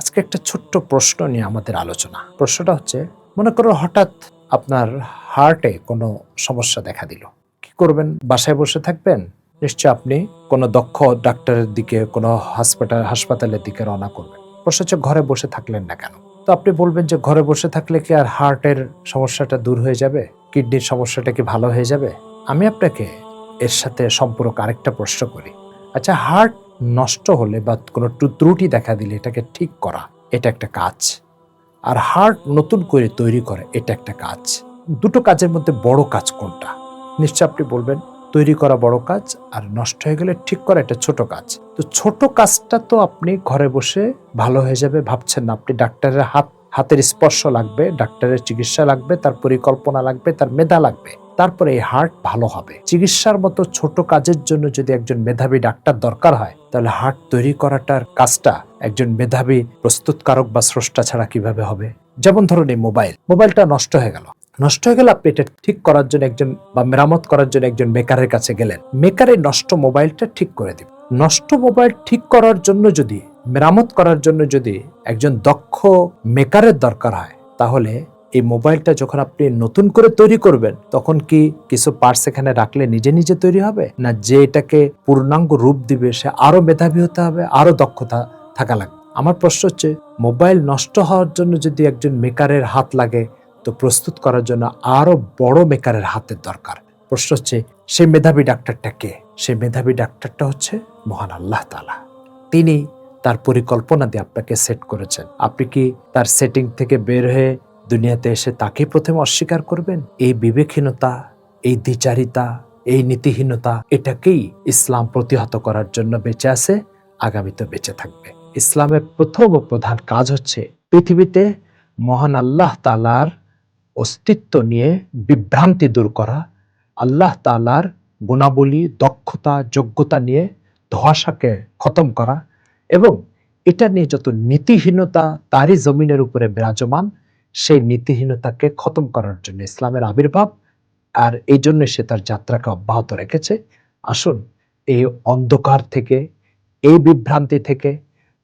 আজকে একটা ছোট্ট প্রশ্ন নিয়ে আমাদের আলোচনা। প্রশ্নটা হচ্ছে, মনে করো হঠাৎ আপনার হার্টে কোনো সমস্যা দেখা দিল। কি করবেন? বাসায় বসে থাকবেন? নিশ্চয় আপনি কোনো দক্ষ ডাক্তারের দিকে, কোনো হাসপাতাল হাসপাতালের দিকে রওনা করবেন। প্রশ্ন হচ্ছে, ঘরে বসে থাকলেন না কেন? তো আপনি বলবেন যে, ঘরে বসে থাকলে কি আর হার্টের সমস্যাটা দূর হয়ে যাবে? কিডনির সমস্যাটা কি ভালো হয়ে যাবে? আমি আপনাকে এর সাথে সম্পর্ক আরেকটা প্রশ্ন করি। আচ্ছা হার্ট নষ্ট হলে বা কোনো ত্রুটি দেখা দিলে এটাকে ঠিক করা, এটা একটা কাজ। আর হার্ট নতুন করে তৈরি করা, এটা একটা কাজ। দুটো কাজের মধ্যে বড় কাজ কোনটা? নিশ্চয় আপনি বলবেন, তৈরি করা বড় কাজ আর নষ্ট হয়ে গেলে ঠিক করা এটা ছোট কাজ। তো ছোট কাজটা তো আপনি ঘরে বসে ভালো হয়ে যাবে, ভাবছেন না আপনি ডাক্তারের হাত হাতের স্পর্শ লাগবে, ডাক্তারের চিকিৎসা লাগবে, তার পরিকল্পনা লাগবে, তার মেধা লাগবে। তারপরে এই হার্ট ভালো হবে। চিকিৎসার মতো ছোট কাজের জন্য যদি একজন মেধাবী ডাক্তার দরকার হয়, তাহলে হার্ট তৈরি করাটার কাজটা একজন মেধাবী প্রস্তুতকারক বা স্রষ্টা ছাড়া কীভাবে হবে? যেমন ধরুন এই মোবাইল মোবাইলটা নষ্ট হয়ে গেল। নষ্ট হয়ে গেল আপনি এটা ঠিক করার জন্য একজন বা মেরামত করার জন্য একজন মেকারের কাছে গেলেন। মেকারের নষ্ট মোবাইলটা ঠিক করে দিবে। নষ্ট মোবাইল ঠিক করার জন্য যদি, মেরামত করার জন্য যদি একজন দক্ষ মেকারের দরকার হয়, তাহলে এই মোবাইলটা যখন আপনি নতুন করে তৈরি করবেন, তখন কি কিছু পার্টস এখানে রাখলে নিজে নিজে তৈরি হবে? না যে এটাকে পূর্ণাঙ্গ রূপ দিবে, সে আরও মেধাবী হতে হবে, আরও দক্ষতা থাকা লাগবে? আমার প্রশ্ন হচ্ছে, মোবাইল নষ্ট হওয়ার জন্য যদি একজন মেকারের হাত লাগে, তো প্রস্তুত করার জন্য আরও বড় মেকারের হাতের দরকার। প্রশ্ন হচ্ছে, সেই মেধাবী ডাক্তারটা কে? সেই মেধাবী ডাক্তারটা হচ্ছে মহান আল্লাহ তালা তিনি তার পরিকল্পনা দিয়ে আপনাকে সেট করেছেন। আপনি কি তার সেটিং থেকে বের হয়ে দুনিয়াতে এসে তাকে প্রথমে অস্বীকার করবেন? এই বিবেকহীনতা, এই দ্বিচারিতা, এই নীতিহীনতা, এটাকেই ইসলাম প্রতিহত করার জন্য বেঁচে আছে আগামীতে বেঁচে থাকবে। ইসলামের প্রথম ও প্রধান কাজ হচ্ছে পৃথিবীতে মহান আল্লাহ তালার অস্তিত্ব নিয়ে বিভ্রান্তি দূর করা, আল্লাহ তালার গুণাবলী, দক্ষতা, যোগ্যতা নিয়ে ধোয়াশাকে খতম করা এবং এটা নিয়ে যত নীতিহীনতা তারই জমিনের উপরে বিরাজমান সেই নীতিহীনতাকে খতম করার জন্য ইসলামের আবির্ভাব আর এই জন্য সে তার যাত্রাকে অব্যাহত রেখেছে। আসুন এই অন্ধকার থেকে, এই বিভ্রান্তি থেকে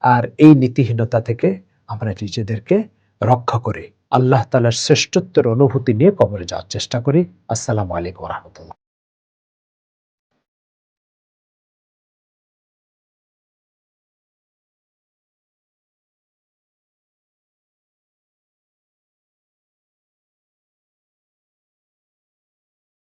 আর এই নীতিহীনতা থেকে আমরা নিজেদেরকে রক্ষা করি। আল্লাহ তালার শ্রেষ্ঠত্বের অনুভূতি নিয়ে কবরে যাওয়ার চেষ্টা করি। আসসালামু আলাইকুম রহমতুল্লাহ।